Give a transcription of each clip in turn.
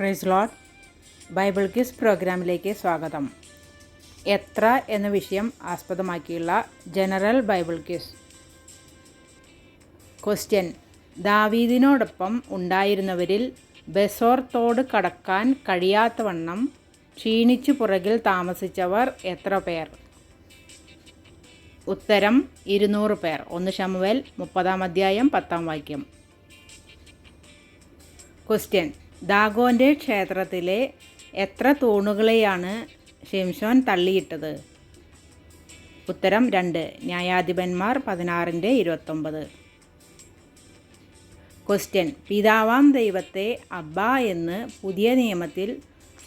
Price load Bible quiz പ്രോഗ്രാമിലേക്ക് സ്വാഗതം. എത്ര എന്ന വിഷയം ആസ്പദമാക്കിയുള്ള ജനറൽ ബൈബിൾ ക്വിസ് ക്വസ്റ്റ്യൻ ദാവീദിനോടൊപ്പം ഉണ്ടായിരുന്നവരിൽ ബെസോർ തോട് കടക്കാൻ കഴിയാത്തവണ്ണം ക്ഷീണിച്ചു പുറകിൽ താമസിച്ചവർ എത്ര പേർ? ഉത്തരം ഇരുന്നൂറ് പേർ. ഒന്ന് ശമുവേൽ മുപ്പതാം അധ്യായം പത്താം വാക്യം. ക്വസ്റ്റ്യൻ ദാഗോന്റെ ക്ഷേത്രത്തിലെ എത്ര തൂണുകളെയാണ് ഷിംഷോൻ തള്ളിയിട്ടത്? ഉത്തരം രണ്ട്. ന്യായാധിപന്മാർ പതിനാറിന്റെ ഇരുപത്തൊമ്പത്. ക്വസ്റ്റ്യൻ. പിതാവാം ദൈവത്തെ അബ്ബ എന്ന് പുതിയ നിയമത്തിൽ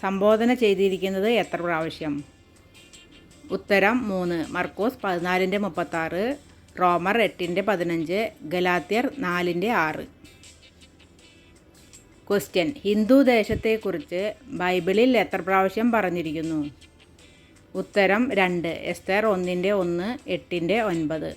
സംബോധന ചെയ്തിരിക്കുന്നത് എത്ര പ്രാവശ്യം? ഉത്തരം മൂന്ന്. മർക്കോസ് പതിനാലിന്റെ മുപ്പത്താറ് റോമർ എട്ടിന്റെ പതിനഞ്ച് ഗലാത്യർ നാലിന്റെ ആറ്. ക്വസ്റ്റ്യൻ ഹിന്ദു ദേശത്തെക്കുറിച്ച് ബൈബിളിൽ എത്ര പ്രാവശ്യം പറഞ്ഞിരിക്കുന്നു? ഉത്തരം രണ്ട്. എസ്തർ ഒന്നിന്റെ ഒന്ന് എട്ടിന്റെ ഒൻപത്.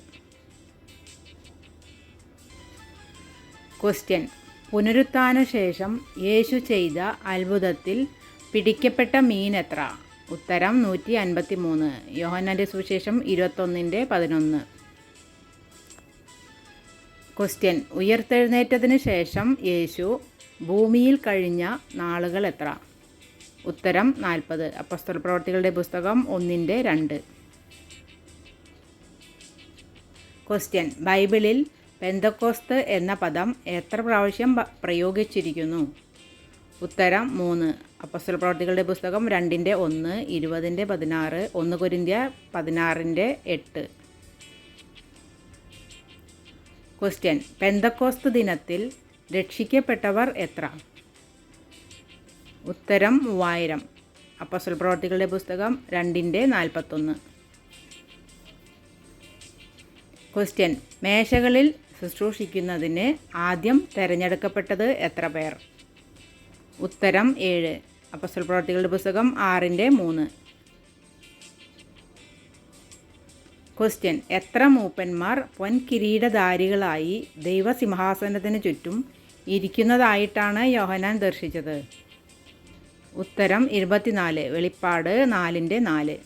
ക്വസ്റ്റ്യൻ പുനരുത്ഥാന ശേഷം യേശു ചെയ്ത അത്ഭുതത്തിൽ പിടിക്കപ്പെട്ട മീൻ എത്ര? ഉത്തരം നൂറ്റി അൻപത്തി മൂന്ന് യോഹന്നാന്റെ സുവിശേഷം ഇരുപത്തൊന്നിന്റെ പതിനൊന്ന്. ക്വസ്റ്റ്യൻ ഉയർത്തെഴുന്നേറ്റതിന് ശേഷം യേശു ഭൂമിയിൽ കഴിഞ്ഞ നാളുകൾ എത്ര? ഉത്തരം നാൽപ്പത്. അപ്പസ്തല പ്രവർത്തികളുടെ പുസ്തകം ഒന്നിന്റെ രണ്ട്. ക്വസ്റ്റ്യൻ ബൈബിളിൽ പെന്തക്കോസ്ത് എന്ന പദം എത്ര പ്രാവശ്യം പ്രയോഗിച്ചിരിക്കുന്നു? ഉത്തരം മൂന്ന്. അപ്പസ്തല പ്രവർത്തികളുടെ പുസ്തകം രണ്ടിന്റെ ഒന്ന് ഇരുപതിന്റെ പതിനാറ് ഒന്ന് കുരിന്ത്യ പതിനാറിന്റെ എട്ട്. ക്വസ്റ്റ്യൻ പെന്തക്കോസ്ത് ദിനത്തിൽ രക്ഷിക്കപ്പെട്ടവർ എത്ര? ഉത്തരം മൂവായിരം. അപ്പസൽ പ്രവർത്തികളുടെ പുസ്തകം രണ്ടിന്റെ നാൽപ്പത്തൊന്ന്. ക്വസ്റ്റ്യൻ മേശകളിൽ ശുശ്രൂഷിക്കുന്നതിന് ആദ്യം തിരഞ്ഞെടുക്കപ്പെട്ടത് എത്ര പേർ? ഉത്തരം ഏഴ്. അപ്പസൽ പ്രവർത്തികളുടെ പുസ്തകം ആറിന്റെ മൂന്ന്. ക്വസ്റ്റ്യൻ എത്ര മൂപ്പന്മാർ പൊൻകിരീടധാരികളായി ദൈവസിംഹാസനത്തിന് ചുറ്റും ഇരിക്കുന്നതായിട്ടാണ് യോഹനാൻ ദർശിച്ചത്. ഉത്തരം ഇരുപത്തിനാല് വെളിപ്പാട് നാലിന്റെ നാല്.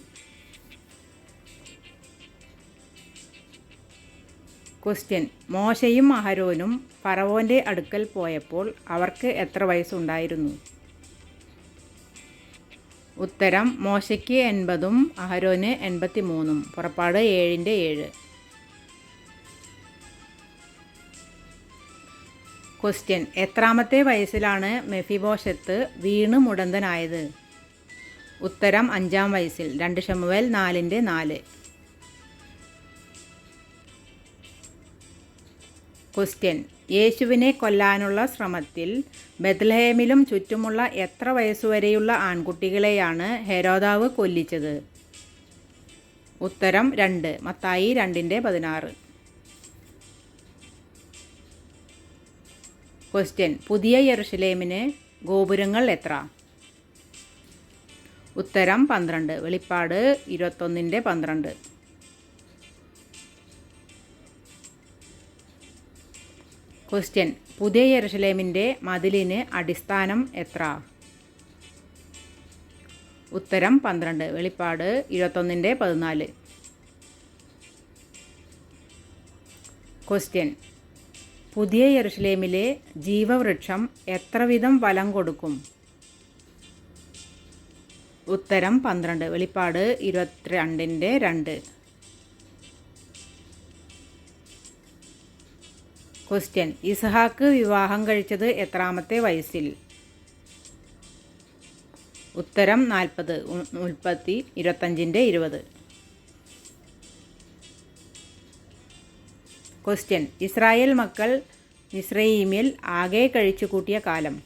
ക്വസ്റ്റ്യൻ മോശയും അഹരോനും ഫറവോന്റെ അടുക്കൽ പോയപ്പോൾ അവർക്ക് എത്ര വയസ്സുണ്ടായിരുന്നു? ഉത്തരം മോശയ്ക്ക് എൺപതും അഹരോന് എൺപത്തി മൂന്നും പുറപ്പാട് ഏഴിന്റെ ഏഴ്. ക്വസ്റ്റ്യൻ എത്രാമത്തെ വയസ്സിലാണ് മെഫിബോഷത്ത് വീണ് മുടന്തനായത്? ഉത്തരം അഞ്ചാം വയസ്സിൽ. രണ്ട് ഷമുവേൽ നാലിന്റെ നാല്. ക്വസ്റ്റ്യൻ യേശുവിനെ കൊല്ലാനുള്ള ശ്രമത്തിൽ ബത്ലഹേമിലും ചുറ്റുമുള്ള എത്ര വയസ്സുവരെയുള്ള ആൺകുട്ടികളെയാണ് ഹെരോദാവ് കൊല്ലിച്ചത്? ഉത്തരം രണ്ട്. മത്തായി രണ്ടിന്റെ പതിനാറ്. ക്വസ്റ്റ്യൻ പുതിയ യെറുഷലേമിന് ഗോപുരങ്ങൾ എത്ര? ഉത്തരം പന്ത്രണ്ട്. വെളിപ്പാട് ഇരുപത്തൊന്നിന്റെ പന്ത്രണ്ട്. ക്വസ്റ്റ്യൻ പുതിയ യെറുഷലേമിന്റെ മതിലിന് അടിസ്ഥാനം എത്ര? ഉത്തരം പന്ത്രണ്ട്. വെളിപ്പാട് ഇരുപത്തൊന്നിന്റെ പതിനാല്. ക്വസ്റ്റ്യൻ പുതിയ യെറുഷലേമിലെ ജീവവൃക്ഷം എത്രവിധം ഫലം കൊടുക്കും? ഉത്തരം പന്ത്രണ്ട്. വെളിപ്പാട് ഇരുപത്തിരണ്ടിന്റെ രണ്ട്. ക്വസ്റ്റ്യൻ. ഇസ്ഹാക്ക് വിവാഹം കഴിച്ചത് എത്രാമത്തെ വയസ്സിൽ? ഉത്തരം നാൽപ്പത്. ഉൽപ്പത്തി ഇരുപത്തഞ്ചിന്റെ ഇരുപത്. ക്വസ്റ്റ്യൻ ഇസ്രായേൽ മക്കൾ ഇസ്രൈമിൽ ആകെ കഴിച്ചു കൂട്ടിയ കാലം.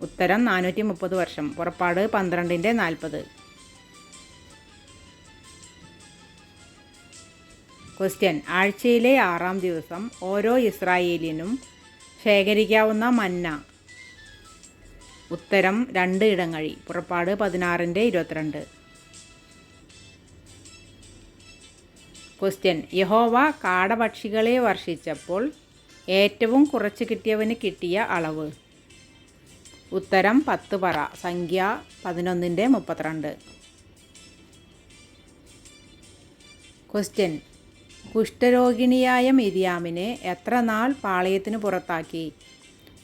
ഉത്തരം നാനൂറ്റി മുപ്പത് വർഷം. പുറപ്പാട് പന്ത്രണ്ടിന്റെ നാൽപ്പത്. ക്വസ്റ്റ്യൻ ആഴ്ചയിലെ ആറാം ദിവസം ഓരോ ഇസ്രായേലിനും ശേഖരിക്കാവുന്ന മന്ന. ഉത്തരം രണ്ട് ഇടങ്ങഴി പുറപ്പാട് പതിനാറിന്റെ ഇരുപത്തിരണ്ട്. ക്വസ്റ്റ്യൻ. യഹോവ കാടപക്ഷികളെ വർഷിച്ചപ്പോൾ ഏറ്റവും കുറച്ച് കിട്ടിയവന് കിട്ടിയ അളവ്. ഉത്തരം പത്ത് പറ. സംഖ്യ പതിനൊന്നിന്റെ മുപ്പത്തിരണ്ട്. ക്വസ്റ്റ്യൻ. കുഷ്ഠരോഗിണിയായ മിരിയാമിനെ എത്ര നാൾ പാളയത്തിന് പുറത്താക്കി?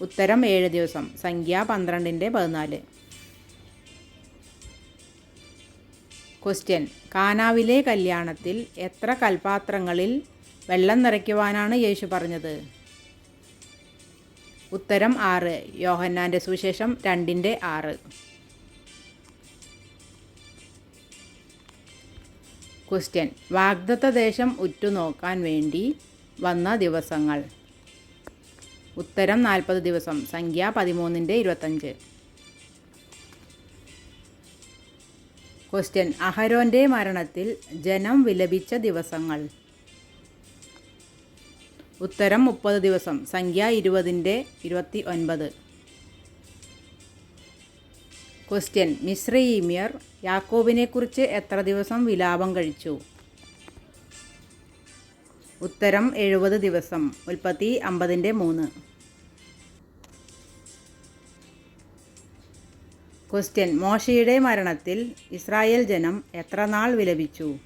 ഉത്തരം ഏഴ് ദിവസം. സംഖ്യ പന്ത്രണ്ടിന്റെ പതിനാല്. ക്വസ്റ്റ്യൻ. കാനാവിലെ കല്യാണത്തിൽ എത്ര കൽപാത്രങ്ങളിൽ വെള്ളം നിറയ്ക്കുവാനാണ് യേശു പറഞ്ഞത്? ഉത്തരം ആറ്. യോഹന്നാന്റെ സുവിശേഷം രണ്ടിന്റെ ആറ്. ക്വസ്റ്റ്യൻ. വാഗ്ദത്ത ദേശം ഉറ്റുനോക്കാൻ വേണ്ടി വന്ന ദിവസങ്ങൾ. ഉത്തരം നാൽപ്പത് ദിവസം. സംഖ്യ പതിമൂന്നിന്റെ ഇരുപത്തഞ്ച്. ക്വസ്റ്റ്യൻ അഹരോന്റെ മരണത്തിൽ ജനം വിലപിച്ച ദിവസങ്ങൾ. ഉത്തരം മുപ്പത് ദിവസം. സംഖ്യ ഇരുപതിന്റെ ഇരുപത്തി ഒൻപത് ക്വസ്റ്റ്യൻ മിശ്രീമിയർ യാക്കോബിനെക്കുറിച്ച് എത്ര ദിവസം വിലാപം കഴിച്ചു? ഉത്തരം എഴുപത് ദിവസം. ഉൽപ്പത്തി അമ്പതിന്റെ മൂന്ന്. ക്വസ്റ്റ്യൻ മോശയുടെ മരണത്തിൽ ഇസ്രായേൽ ജനം എത്ര നാൾ വിലപിച്ചു?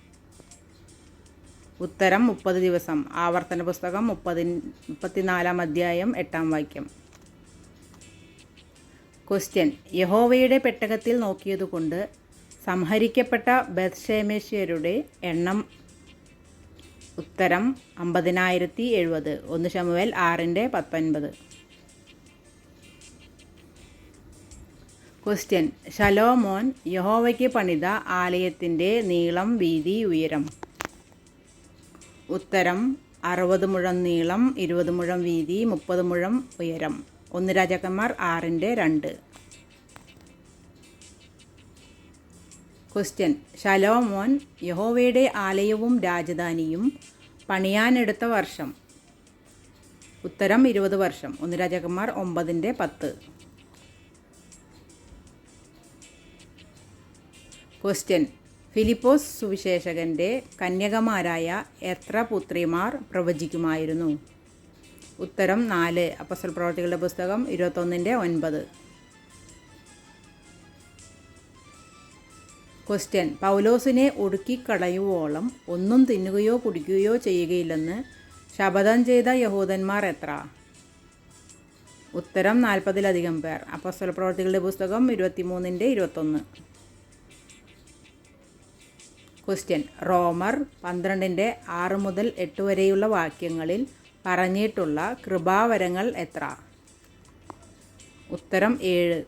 ഉത്തരം മുപ്പത് ദിവസം. ആവർത്തന പുസ്തകം മുപ്പതി മുപ്പത്തിനാലാം അധ്യായം എട്ടാം വാക്യം. ക്വസ്റ്റ്യൻ യഹോവയുടെ പെട്ടകത്തിൽ നോക്കിയതുകൊണ്ട് സംഹരിക്കപ്പെട്ട ബത്ഷേമേശ്വരുടെ എണ്ണം ഉത്തരം അമ്പതിനായിരത്തി എഴുപത്. ഒന്ന് ശമുവേൽ ആറിന്റെ പത്തൊൻപത്. ക്വസ്റ്റ്യൻ. ശലോമോൻ യഹോവയ്ക്ക് പണിത ആലയത്തിന്റെ നീളം വീതി ഉയരം. ഉത്തരം അറുപത് മുഴം നീളം ഇരുപത് മുഴം വീതി മുപ്പത് മുഴം ഉയരം. ഒന്ന് രാജാക്കന്മാർ ആറിന്റെ രണ്ട്. ക്വസ്റ്റ്യൻ. ശലോമോൻ യഹോവയുടെ ആലയവും രാജധാനിയും പണിയാനെടുത്ത വർഷം. ഉത്തരം ഇരുപത് വർഷം. ഒന്ന് രാജാക്കന്മാർ ഒമ്പതിന്റെ പത്ത്. ക്വസ്റ്റ്യൻ. ഫിലിപ്പോസ് സുവിശേഷകന്റെ കന്യകമാരായ എത്ര പുത്രിമാർ പ്രവചിക്കുമായിരുന്നു? ഉത്തരം നാല്. അപ്പസൽ പ്രവർത്തികളുടെ പുസ്തകം ഇരുപത്തൊന്നിന്റെ ഒൻപത്. ക്വസ്റ്റ്യൻ. പൗലോസിനെ ഒടുക്കിക്കളയുവോളം ഒന്നും തിന്നുകയോ കുടിക്കുകയോ ചെയ്യുകയില്ലെന്ന് ശപഥം ചെയ്ത യഹൂദന്മാർ എത്ര? ഉത്തരം നാൽപ്പതിലധികം പേർ. അപ്പസ്വല പ്രവർത്തികളുടെ പുസ്തകം ഇരുപത്തിമൂന്നിന്റെ ഇരുപത്തൊന്ന്. ക്വസ്റ്റ്യൻ. റോമർ പന്ത്രണ്ടിന്റെ ആറ് മുതൽ എട്ട് വരെയുള്ള വാക്യങ്ങളിൽ പറഞ്ഞിട്ടുള്ള കൃപാവരങ്ങൾ എത്ര? ഉത്തരം ഏഴ്.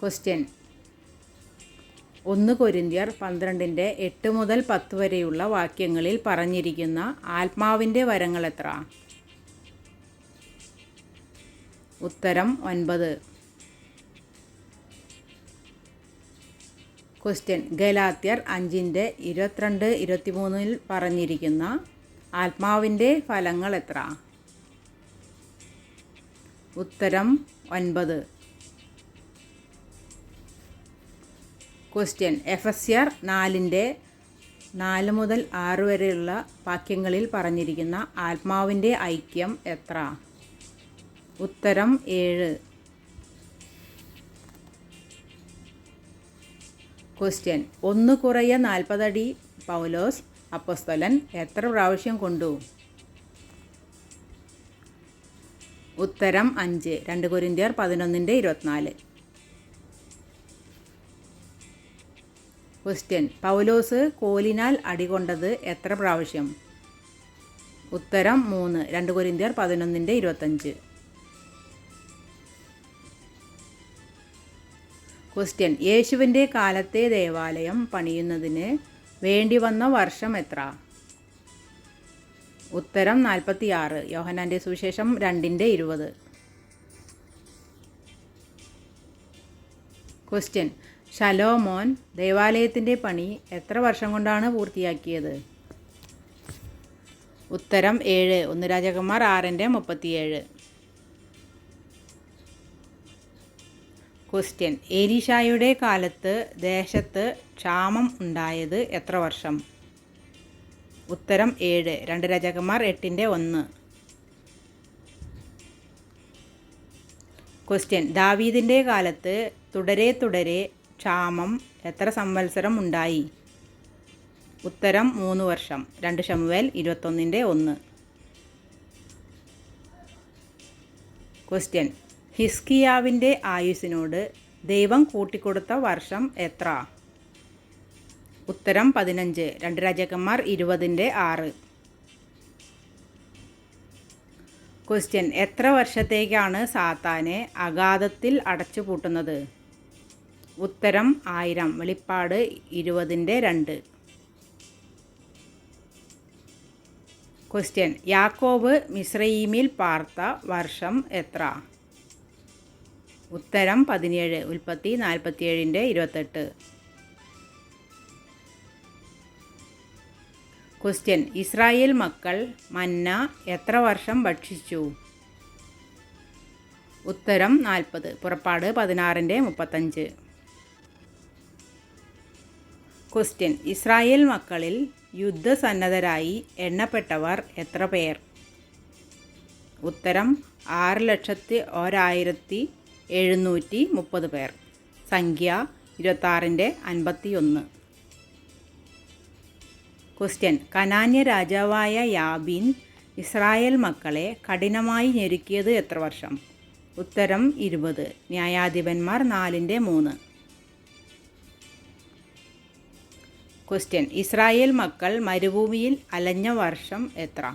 ക്വസ്റ്റ്യൻ. ഒന്ന് കൊരിന്ത്യർ പന്ത്രണ്ടിന്റെ എട്ട് മുതൽ പത്ത് വരെയുള്ള വാക്യങ്ങളിൽ പറഞ്ഞിരിക്കുന്ന ആത്മാവിന്റെ വരങ്ങൾ എത്ര? ഉത്തരം ഒൻപത്. ക്വസ്റ്റ്യൻ ഗലാത്യർ അഞ്ചിന്റെ ഇരുപത്തിരണ്ട് ഇരുപത്തിമൂന്നിൽ പറഞ്ഞിരിക്കുന്ന ആത്മാവിന്റെ ഫലങ്ങൾ എത്ര? ഉത്തരം ഒൻപത്. ക്വസ്റ്റ്യൻ എഫസ്യർ നാലിന്റെ നാല് മുതൽ ആറ് വരെയുള്ള വാക്യങ്ങളിൽ പറഞ്ഞിരിക്കുന്ന ആത്മാവിന്റെ ഐക്യം എത്ര? ഉത്തരം ഏഴ്. ക്വസ്റ്റ്യൻ ഒന്ന് കുറയ നാൽപ്പതടി പൗലോസ് അപ്പസ്തലൻ എത്ര പ്രാവശ്യം കൊണ്ടു? ഉത്തരം അഞ്ച്. രണ്ട് കൊരിന്ത്യർ പതിനൊന്നിന്റെ ഇരുപത്തിനാല്. ക്വസ്റ്റ്യൻ പൗലോസ് കോലിനാൽ അടികൊണ്ടത് എത്ര പ്രാവശ്യം? ഉത്തരം മൂന്ന്. രണ്ട് കൊരിന്ത്യർ പതിനൊന്നിന്റെ ഇരുപത്തഞ്ച്. ക്വസ്റ്റ്യൻ യേശുവിന്റെ കാലത്തെ ദേവാലയം പണിയുന്നതിന് വേണ്ടി വന്ന വർഷം എത്ര? ഉത്തരം നാൽപ്പത്തി ആറ് യോഹനാന്റെ സുവിശേഷം രണ്ടിന്റെ ഇരുപത്. ക്വസ്റ്റ്യൻ ശലോമോൻ ദേവാലയത്തിന്റെ പണി എത്ര വർഷം കൊണ്ടാണ് പൂർത്തിയാക്കിയത്? ഉത്തരം ഏഴ് ഒന്ന് രാജകുമാർ ആറിന്റെ മുപ്പത്തിയേഴ്. ക്വസ്റ്റ്യൻ ഏലീഷായുടെ കാലത്ത് ദേശത്ത് ക്ഷാമം ഉണ്ടായത് എത്ര വർഷം? ഉത്തരം ഏഴ്. രണ്ട് രാജാക്കന്മാർ എട്ടിന്റെ ഒന്ന്. ക്വസ്റ്റ്യൻ ദാവീദിന്റെ കാലത്ത് തുടരെ തുടരെ ക്ഷാമം എത്ര സംവത്സരം ഉണ്ടായി? ഉത്തരം മൂന്ന് വർഷം. രണ്ട് ഷമുവേൽ ഇരുപത്തൊന്നിന്റെ ഒന്ന്. ക്വസ്റ്റ്യൻ ഹിസ്കിയാവിന്റെ ആയുസിനോട് ദൈവം കൂട്ടിക്കൊടുത്ത വർഷം എത്ര? ഉത്തരം പതിനഞ്ച്. രണ്ട് രാജാക്കന്മാർ ഇരുപതിന്റെ ആറ്. ക്വസ്റ്റ്യൻ. എത്ര വർഷത്തേക്കാണ് സാത്താനെ അഗാധത്തിൽ അടച്ചു പൂട്ടുന്നത് ഉത്തരം ആയിരം. വെളിപ്പാട് ഇരുപതിന്റെ രണ്ട്. ക്വസ്റ്റ്യൻ. യാക്കോബ് മിശ്രയീമിൽ പാർത്ത വർഷം എത്ര? ഉത്തരം പതിനേഴ് ഉൽപ്പത്തി നാൽപ്പത്തിയേഴിന്റെ ഇരുപത്തെട്ട്. ക്വസ്റ്റ്യൻ ഇസ്രായേൽ മക്കൾ മന്ന എത്ര വർഷം ഭക്ഷിച്ചു? ഉത്തരം നാൽപ്പത് പുറപ്പാട് പതിനാറിന്റെ മുപ്പത്തഞ്ച്. ക്വസ്റ്റ്യൻ ഇസ്രായേൽ മക്കളിൽ യുദ്ധസന്നദ്ധരായി എണ്ണപ്പെട്ടവർ എത്ര പേർ? ഉത്തരം ആറ് ലക്ഷത്തി ഒരായിരത്തി എഴുന്നൂറ്റി മുപ്പത് പേർ. സംഖ്യ ഇരുപത്താറിന്റെ അൻപത്തി ഒന്ന് ക്വസ്റ്റ്യൻ. കനാന്യ രാജാവായ യാബിൻ ഇസ്രായേൽ മക്കളെ കഠിനമായി ഞെരുക്കിയത് എത്ര വർഷം? ഉത്തരം ഇരുപത്. ന്യായാധിപന്മാർ നാലിന്റെ മൂന്ന്. ക്വസ്റ്റ്യൻ. ഇസ്രായേൽ മക്കൾ മരുഭൂമിയിൽ അലഞ്ഞ വർഷം എത്ര?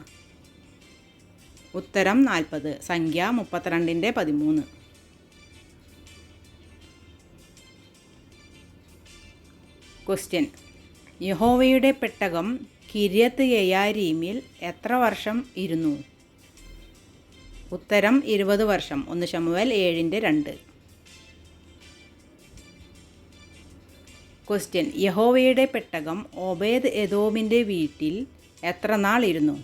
ഉത്തരം നാൽപ്പത്. സംഖ്യ മുപ്പത്തിരണ്ടിന്റെ പതിമൂന്ന്. ക്വസ്റ്റ്യൻ യഹോവയുടെ പെട്ടകം കിര്യത്ത് യയാരീമിൽ എത്ര വർഷം ഇരുന്നു? ഉത്തരം ഇരുപത് വർഷം. ഒന്ന് ശമുവൽ ഏഴിന്റെ രണ്ട്. ക്വസ്റ്റ്യൻ യഹോവയുടെ പെട്ടകം ഒബേദ് എദോമിന്റെ വീട്ടിൽ എത്ര നാൾ ഇരുന്നു?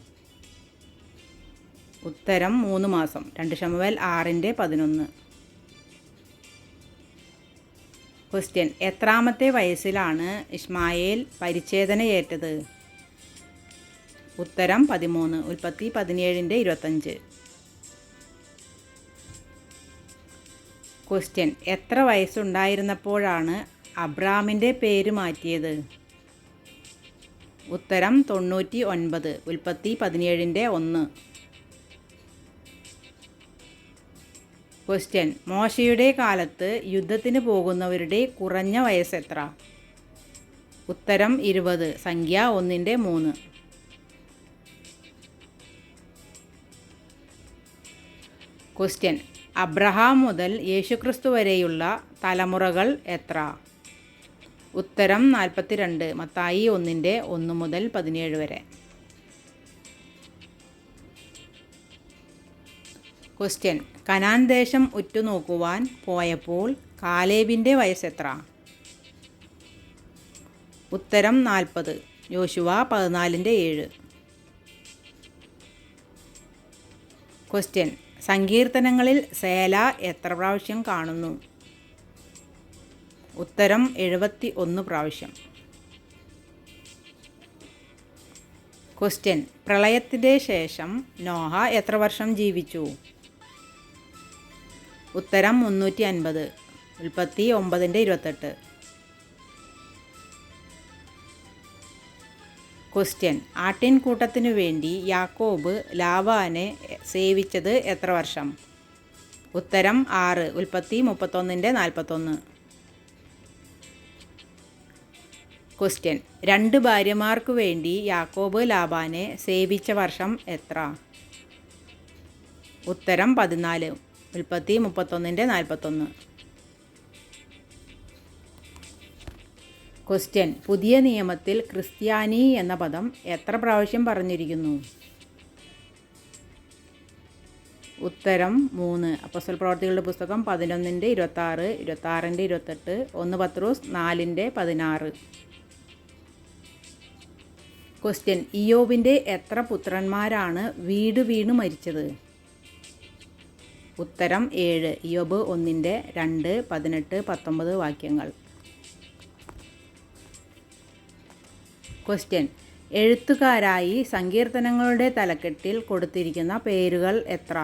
ഉത്തരം മൂന്ന് മാസം. രണ്ട് ശമുവൽ ആറിന്റെ പതിനൊന്ന്. ക്വസ്റ്റ്യൻ എത്രാമത്തെ വയസ്സിലാണ് ഇസ്മായേൽ പരിച്ഛേദനയേറ്റത്? ഉത്തരം പതിമൂന്ന്. ഉൽപ്പത്തി പതിനേഴിന്റെ ഇരുപത്തഞ്ച്. ക്വസ്റ്റ്യൻ എത്ര വയസ്സുണ്ടായിരുന്നപ്പോഴാണ് അബ്രാമിന്റെ പേര് മാറ്റിയത്? ഉത്തരം തൊണ്ണൂറ്റി ഒൻപത്. ഉൽപ്പത്തി പതിനേഴിന്റെ ഒന്ന്. ക്വസ്റ്റ്യൻ മോശയുടെ കാലത്ത് യുദ്ധത്തിന് പോകുന്നവരുടെ കുറഞ്ഞ വയസ്സ് എത്ര? ഉത്തരം ഇരുപത്. സംഖ്യ ഒന്നിന്റെ മൂന്ന്. ക്വസ്റ്റ്യൻ അബ്രഹാം മുതൽ യേശുക്രിസ്തു വരെയുള്ള തലമുറകൾ എത്ര? ഉത്തരം നാൽപ്പത്തിരണ്ട്. മത്തായി ഒന്നിന്റെ ഒന്ന് മുതൽ പതിനേഴ് വരെ. ക്വസ്റ്റ്യൻ കനാൻ ദേശം ഉറ്റുനോക്കുവാൻ പോയപ്പോൾ കാലേബിന്റെ വയസ്സെത്ര ഉത്തരം നാൽപ്പത്. യോശുവ പതിനാലിന്റെ ഏഴ്. ക്വസ്റ്റ്യൻ. സങ്കീർത്തനങ്ങളിൽ സേല എത്ര പ്രാവശ്യം കാണുന്നു? ഉത്തരം എഴുപത്തി ഒന്ന് പ്രാവശ്യം. ക്വസ്റ്റ്യൻ. പ്രളയത്തിന്റെ ശേഷം നോഹ എത്ര വർഷം ജീവിച്ചു? ഉത്തരം മുന്നൂറ്റി അൻപത് ഉൽപ്പത്തി ഒമ്പതിന്റെ ഇരുപത്തെട്ട്. ക്വസ്റ്റ്യൻ ആട്ടിൻകൂട്ടത്തിനു വേണ്ടി യാക്കോബ് ലാവാനെ സേവിച്ചത് എത്ര വർഷം? ഉത്തരം ആറ് ഉൽപ്പത്തി മുപ്പത്തൊന്നിന്റെ നാൽപ്പത്തൊന്ന്. ക്വസ്റ്റ്യൻ രണ്ട് ഭാര്യമാർക്ക് വേണ്ടി യാക്കോബ് ലാബാനെ സേവിച്ച വർഷം എത്ര? ഉത്തരം പതിനാല്. ഉൽപ്പത്തി മുപ്പത്തൊന്നിന്റെ നാൽപ്പത്തൊന്ന്. ക്വസ്റ്റ്യൻ പുതിയ നിയമത്തിൽ ക്രിസ്ത്യാനി എന്ന പദം എത്ര പ്രാവശ്യം പറഞ്ഞിരിക്കുന്നു? ഉത്തരം മൂന്ന്. അപ്പസൽ പ്രവർത്തികളുടെ പുസ്തകം പതിനൊന്നിന്റെ ഇരുപത്താറ് ഇരുപത്താറിന്റെ ഇരുപത്തെട്ട് ഒന്ന് പത്രോസ് നാലിന്റെ പതിനാറ്. ക്വസ്റ്റ്യൻ ഇയോബിന്റെ എത്ര പുത്രന്മാരാണ് വീട് വീണ് മരിച്ചത്? ഉത്തരം ഏഴ്. യോബ് ഒന്നിന്റെ രണ്ട് പതിനെട്ട് പത്തൊമ്പത് വാക്യങ്ങൾ. ക്വസ്റ്റ്യൻ എഴുത്തുകാരായി സങ്കീർത്തനങ്ങളുടെ തലക്കെട്ടിൽ കൊടുത്തിരിക്കുന്ന പേരുകൾ എത്ര?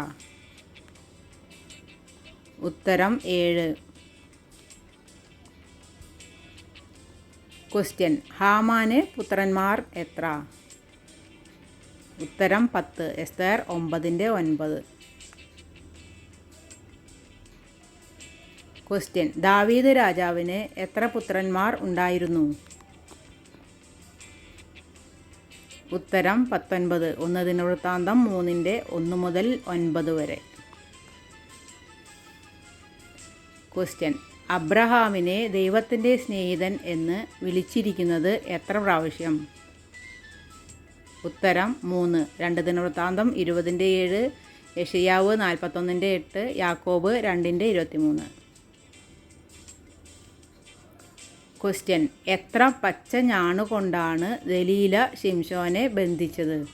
ഉത്തരം ഏഴ്. ക്വസ്റ്റ്യൻ ഹാമാന് പുത്രന്മാർ എത്ര? ഉത്തരം പത്ത്. എസ്തേർ ഒമ്പതിന്റെ ഒൻപത്. ക്വസ്റ്റ്യൻ ദാവീദ് രാജാവിന് എത്ര പുത്രന്മാർ ഉണ്ടായിരുന്നു? ഉത്തരം പത്തൊൻപത്. ഒന്ന് ദിനവൃത്താന്തം മൂന്നിന്റെ ഒന്ന് മുതൽ ഒൻപത് വരെ. ക്വസ്റ്റ്യൻ അബ്രഹാമിനെ ദൈവത്തിന്റെ സ്നേഹിതൻ എന്ന് വിളിച്ചിരിക്കുന്നത് എത്ര പ്രാവശ്യം? ഉത്തരം മൂന്ന്. രണ്ട് ദിനവൃത്താന്തം ഇരുപതിന്റെ ഏഴ് യഷിയാവ് നാൽപ്പത്തൊന്നിന്റെ എട്ട് യാക്കോബ് രണ്ടിന്റെ ഇരുപത്തിമൂന്ന്. ക്വസ്റ്റ്യൻ എത്ര പച്ച ഞാണുകൊണ്ടാണ് ദലീല ഷിംഷോനെ ബന്ധിച്ചത്?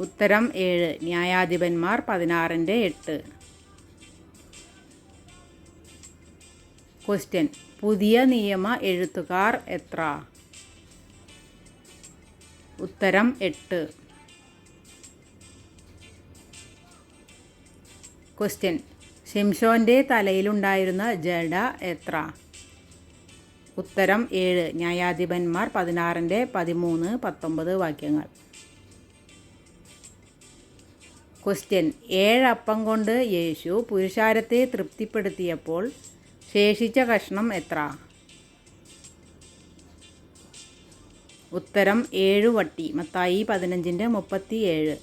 ഉത്തരം ഏഴ്. ന്യായാധിപന്മാർ പതിനാറിന്റെ എട്ട്. ക്വസ്റ്റ്യൻ പുതിയ നിയമ എഴുത്തുകാർ എത്ര? ഉത്തരം എട്ട്. ക്വസ്റ്റ്യൻ ഷിംഷോന്റെ തലയിലുണ്ടായിരുന്ന ജഡ എത്ര? ഉത്തരം ഏഴ്. ന്യായാധിപന്മാർ പതിനാറിന്റെ പതിമൂന്ന് പത്തൊമ്പത് വാക്യങ്ങൾ. ക്വസ്റ്റ്യൻ ഏഴപ്പം കൊണ്ട് യേശു പുരുഷാരത്തെ തൃപ്തിപ്പെടുത്തിയപ്പോൾ ശേഷിച്ച കഷ്ണം എത്ര? ഉത്തരം ഏഴ് വട്ടി. മത്തായി പതിനഞ്ചിന്റെ മുപ്പത്തി ഏഴ്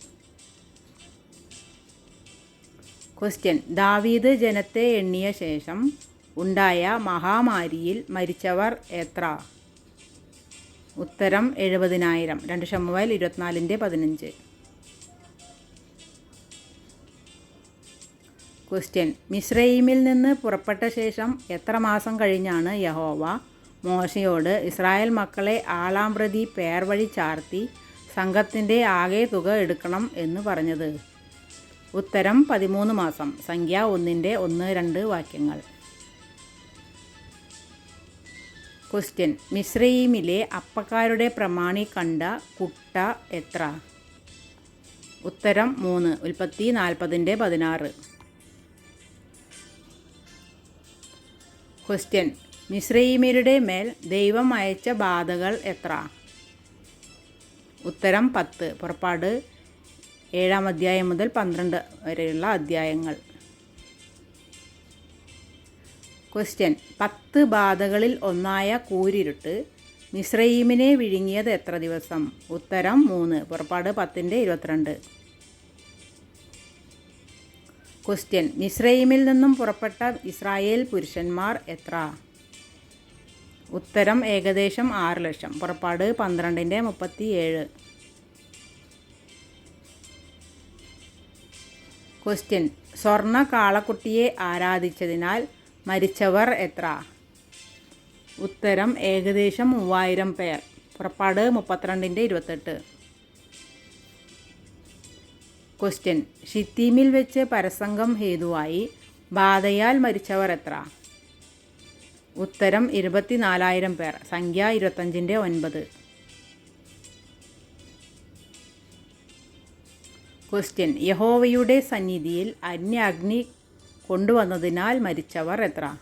ക്വസ്റ്റ്യൻ ദാവീദ് ജനത്തെ എണ്ണിയ ശേഷം ഉണ്ടായ മഹാമാരിയിൽ മരിച്ചവർ എത്ര? ഉത്തരം എഴുപതിനായിരം. രണ്ട് ഷമുവേൽ ഇരുപത്തിനാലിന്റെ പതിനഞ്ച്. ക്വസ്റ്റ്യൻ. മിസ്രൈമിൽ നിന്ന് പുറപ്പെട്ട ശേഷം എത്ര മാസം കഴിഞ്ഞാണ് യഹോവ മോശയോട് ഇസ്രായേൽ മക്കളെ ആളാം പ്രതി പേർ വഴി ചാർത്തി സംഘത്തിന്റെ ആകെ തുക എടുക്കണം എന്ന് പറഞ്ഞത്? ഉത്തരം പതിമൂന്ന് മാസം. സംഖ്യ ഒന്നിന്റെ ഒന്ന് രണ്ട് വാക്യങ്ങൾ. ക്വസ്റ്റ്യൻ മിശ്രീമിലെ അപ്പക്കാരുടെ പ്രമാണി കണ്ട കുട്ട എത്ര? ഉത്തരം മൂന്ന്. ഉൽപ്പത്തി നാൽപ്പതിന്റെ പതിനാറ്. ക്വസ്റ്റ്യൻ മിശ്രൈമ്യരുടെ മേൽ ദൈവം അയച്ച ബാധകൾ എത്ര? ഉത്തരം പത്ത്. പുറപ്പാട് ഏഴാം അധ്യായം മുതൽ പന്ത്രണ്ട് വരെയുള്ള അധ്യായങ്ങൾ. ക്വസ്റ്റ്യൻ പത്ത് ബാധകളിൽ ഒന്നായ കൂരിരുട്ട് മിശ്രയീമിനെ വിഴുങ്ങിയത് എത്ര ദിവസം? ഉത്തരം മൂന്ന്. പുറപ്പാട് പത്തിന്റെ ഇരുപത്തിരണ്ട്. ക്വസ്റ്റ്യൻ മിശ്രൈമിൽ നിന്നും പുറപ്പെട്ട ഇസ്രായേൽ പുരുഷന്മാർ എത്ര? ഉത്തരം ഏകദേശം ആറ് ലക്ഷം. പുറപ്പാട് പന്ത്രണ്ടിന്റെ മുപ്പത്തി ഏഴ് ക്വസ്റ്റ്യൻ സ്വർണ കാളക്കുട്ടിയെ ആരാധിച്ചതിനാൽ മരിച്ചവർ എത്ര? ഉത്തരം ഏകദേശം മൂവായിരം പേർ. പുറപ്പാട് മുപ്പത്തിരണ്ടിന്റെ ഇരുപത്തെട്ട്. ക്വസ്റ്റ്യൻ ഷിത്തീമിൽ വെച്ച് പരസംഗം ഹേതുവായി ബാധയാൽ മരിച്ചവർ എത്ര? ഉത്തരം ഇരുപത്തിനാലായിരം പേർ. സംഖ്യ ഇരുപത്തഞ്ചിന്റെ ഒൻപത്. ക്വസ്റ്റ്യൻ യഹോവയുടെ സന്നിധിയിൽ അന്യ അഗ്നി കൊണ്ടുവന്നതിനാൽ മരിച്ചവർ എത്ര?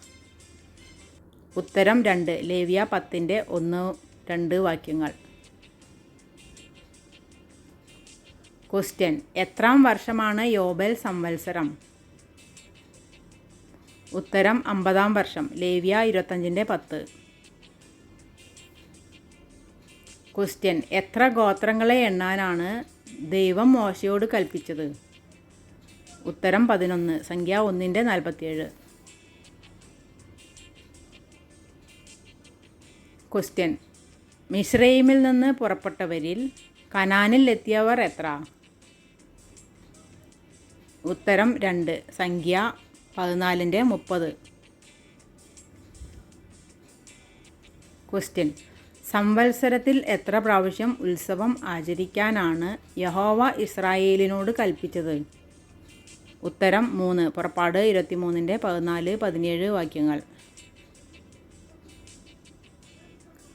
ഉത്തരം രണ്ട്. ലേവ്യ പത്തിന്റെ ഒന്ന് രണ്ട് വാക്യങ്ങൾ. ക്വസ്റ്റ്യൻ എത്രാം വർഷമാണ് യോബൽ സംവത്സരം? ഉത്തരം അമ്പതാം വർഷം. ലേവ്യ ഇരുപത്തഞ്ചിന്റെ പത്ത്. ക്വസ്റ്റ്യൻ എത്ര ഗോത്രങ്ങളെ എണ്ണാനാണ് ദൈവം മോശയോട് കൽപ്പിച്ചത്? ഉത്തരം പതിനൊന്ന് സംഖ്യ ഒന്നിന്റെ നാൽപ്പത്തിയേഴ്. ക്വസ്റ്റ്യൻ മിശ്രൈമിൽ നിന്ന് പുറപ്പെട്ടവരിൽ കനാനിൽ എത്തിയവർ എത്ര? ഉത്തരം രണ്ട് സംഖ്യ പതിനാലിന്റെ മുപ്പത്. ക്വസ്റ്റ്യൻ സംവത്സരത്തിൽ എത്ര പ്രാവശ്യം ഉത്സവം ആചരിക്കാനാണ് യഹോവ ഇസ്രായേലിനോട് കൽപ്പിച്ചത്? ഉത്തരം മൂന്ന്. പുറപ്പാട് ഇരുപത്തിമൂന്നിന്റെ പതിനാല് പതിനേഴ് വാക്യങ്ങൾ.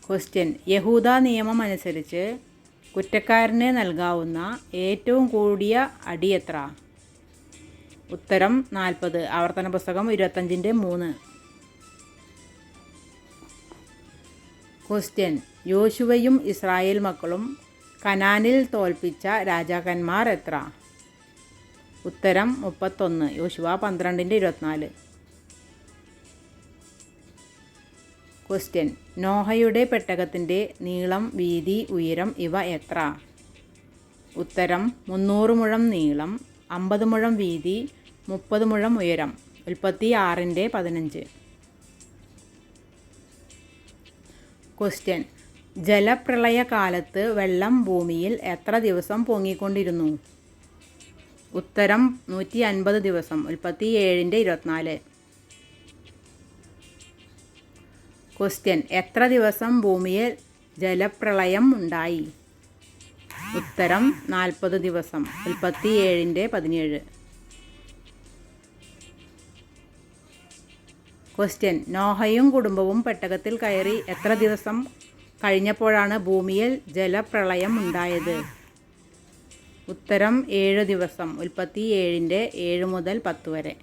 ക്വസ്റ്റ്യൻ യഹൂദ നിയമം അനുസരിച്ച് കുറ്റക്കാരന് നൽകാവുന്ന ഏറ്റവും കൂടിയ അടി എത്ര? ഉത്തരം നാൽപ്പത്. ആവർത്തന പുസ്തകം ഇരുപത്തഞ്ചിന്റെ മൂന്ന്. ക്വസ്റ്റ്യൻ യോശുവയും ഇസ്രായേൽ മക്കളും കനാനിൽ തോൽപ്പിച്ച രാജാക്കന്മാർ എത്ര? ഉത്തരം മുപ്പത്തൊന്ന്. യോശുവ പന്ത്രണ്ടിന്റെ ഇരുപത്തിനാല്. ക്വസ്റ്റ്യൻ നോഹയുടെ പെട്ടകത്തിന്റെ നീളം വീതി ഉയരം ഇവ എത്ര? ഉത്തരം മുന്നൂറ് മുഴം നീളം അമ്പത് മുഴം വീതി മുപ്പത് മുഴം ഉയരം. ഉൽപ്പത്തി ആറിന്റെ പതിനഞ്ച്. ക്വസ്റ്റ്യൻ ജലപ്രളയകാലത്ത് വെള്ളം ഭൂമിയിൽ എത്ര ദിവസം പൊങ്ങിക്കൊണ്ടിരുന്നു? ഉത്തരം നൂറ്റി അൻപത് ദിവസം ഉൽപ്പത്തി ഏഴിന്റെ ഇരുപത്തിനാല്. ക്വസ്റ്റ്യൻ എത്ര ദിവസം ഭൂമിയിൽ ജലപ്രളയം ഉണ്ടായി? ഉത്തരം നാൽപ്പത് ദിവസം ഉൽപ്പത്തി ഏഴിന്റെ പതിനേഴ്. ക്വസ്റ്റ്യൻ നോഹയും കുടുംബവും പെട്ടകത്തിൽ കയറി എത്ര ദിവസം കഴിഞ്ഞപ്പോഴാണ് ഭൂമിയിൽ ജലപ്രളയം ഉണ്ടായത്? ഉത്തരം ഏഴ് ദിവസം ഉൽപ്പത്തി ഏഴിന്റെ ഏഴ് മുതൽ പത്ത് വരെ.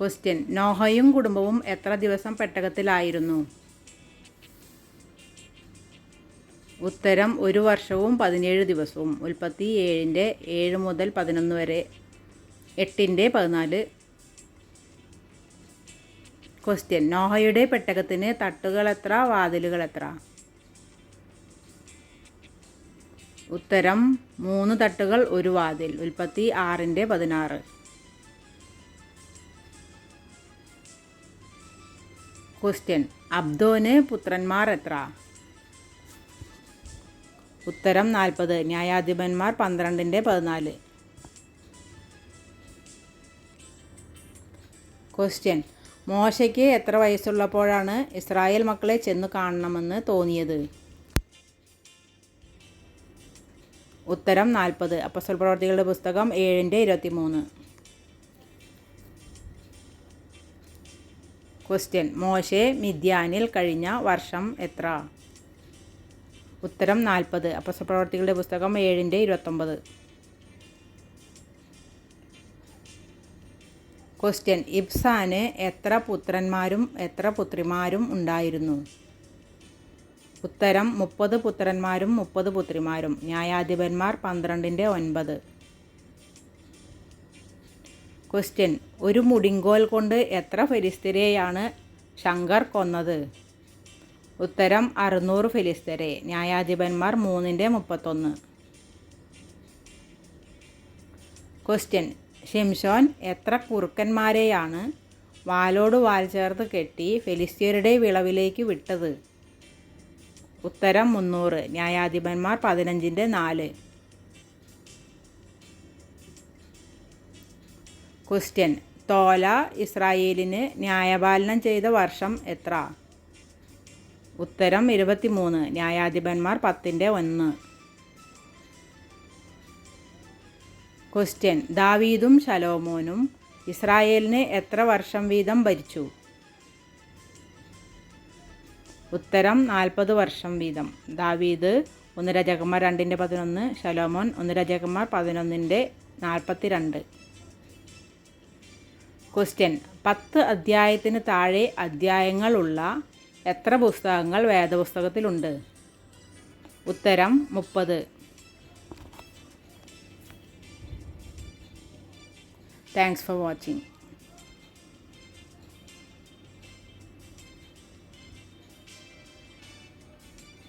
ക്വസ്റ്റ്യൻ നോഹയും കുടുംബവും എത്ര ദിവസം പെട്ടകത്തിലായിരുന്നു? ഉത്തരം ഒരു വർഷവും പതിനേഴ് ദിവസവും ഉൽപ്പത്തി ഏഴിന്റെ ഏഴ് മുതൽ പതിനൊന്ന് വരെ എട്ടിന്റെ പതിനാല്. ക്വസ്റ്റ്യൻ നോഹയുടെ പെട്ടകത്തിന് തട്ടുകൾ എത്ര വാതിലുകൾ എത്ര ഉത്തരം മൂന്ന് തട്ടുകൾ ഒരു വാതിൽ. ഉൽപ്പത്തി ആറിന്റെ പതിനാറ്. ക്വസ്റ്റ്യൻ അബ്ദോന് പുത്രന്മാർ എത്ര? ഉത്തരം നാൽപ്പത്. ന്യായാധിപന്മാർ പന്ത്രണ്ടിന്റെ പതിനാല്. ക്വസ്റ്റ്യൻ മോശയ്ക്ക് എത്ര വയസ്സുള്ളപ്പോഴാണ് ഇസ്രായേൽ മക്കളെ ചെന്ന് കാണണമെന്ന് തോന്നിയത്? ഉത്തരം നാൽപ്പത്. അപ്പസ്വൽ പ്രവർത്തികളുടെ പുസ്തകം ഏഴിന്റെ ഇരുപത്തി മൂന്ന് ക്വസ്റ്റ്യൻ മോശെ മിദ്യാനിൽ കഴിഞ്ഞ വർഷം എത്ര? ഉത്തരം നാൽപ്പത്. അപ്പസ്വൽ പ്രവർത്തികളുടെ പുസ്തകം ഏഴിന്റെ ഇരുപത്തൊമ്പത്. ക്വസ്റ്റ്യൻ ഇബ്സാന് എത്ര പുത്രന്മാരും എത്ര പുത്രിമാരും ഉണ്ടായിരുന്നു? ഉത്തരം മുപ്പത് പുത്രന്മാരും മുപ്പത് പുത്രിമാരും. ന്യായാധിപന്മാർ പന്ത്രണ്ടിന്റെ ഒൻപത്. ക്വസ്റ്റ്യൻ ഒരു മുടിങ്കോൽ കൊണ്ട് എത്ര ഫെലിസ്തരെയാണ് ശങ്കർ കൊന്നത്? ഉത്തരം അറുന്നൂറ് ഫെലിസ്തരെ. ന്യായാധിപന്മാർ മൂന്നിന്റെ മുപ്പത്തൊന്ന്. ക്വസ്റ്റ്യൻ ഷിംഷോൻ എത്ര കുറുക്കന്മാരെയാണ് വാലോട് വാൽ ചേർത്ത് കെട്ടി ഫെലിസ്തീയരുടെ വിളവിലേക്ക് വിട്ടത്? ഉത്തരം മുന്നൂറ്. ന്യായാധിപന്മാർ പതിനഞ്ചിന്റെ നാല്. ക്വസ്റ്റ്യൻ തോല ഇസ്രായേലിന് ന്യായപാലനം ചെയ്ത വർഷം എത്ര? ഉത്തരം ഇരുപത്തിമൂന്ന്. ന്യായാധിപന്മാർ പത്തിന്റെ ഒന്ന്. ക്വസ്റ്റ്യൻ ദാവീദും ശലോമോനും ഇസ്രായേലിന് എത്ര വർഷം വീതം ഭരിച്ചു? ഉത്തരം നാൽപ്പത് വർഷം വീതം. ദാവീദ് ഒന്ന് രജകുമാർ രണ്ടിന്റെ പതിനൊന്ന് ശലോമോൻ ഒന്ന് രജകുമാർ പതിനൊന്നിന്റെ നാൽപ്പത്തി രണ്ട് ക്വസ്റ്റ്യൻ പത്ത് അധ്യായത്തിന് താഴെ അധ്യായങ്ങളുള്ള എത്ര പുസ്തകങ്ങൾ വേദപുസ്തകത്തിലുണ്ട്? ഉത്തരം മുപ്പത്. Thanks for watching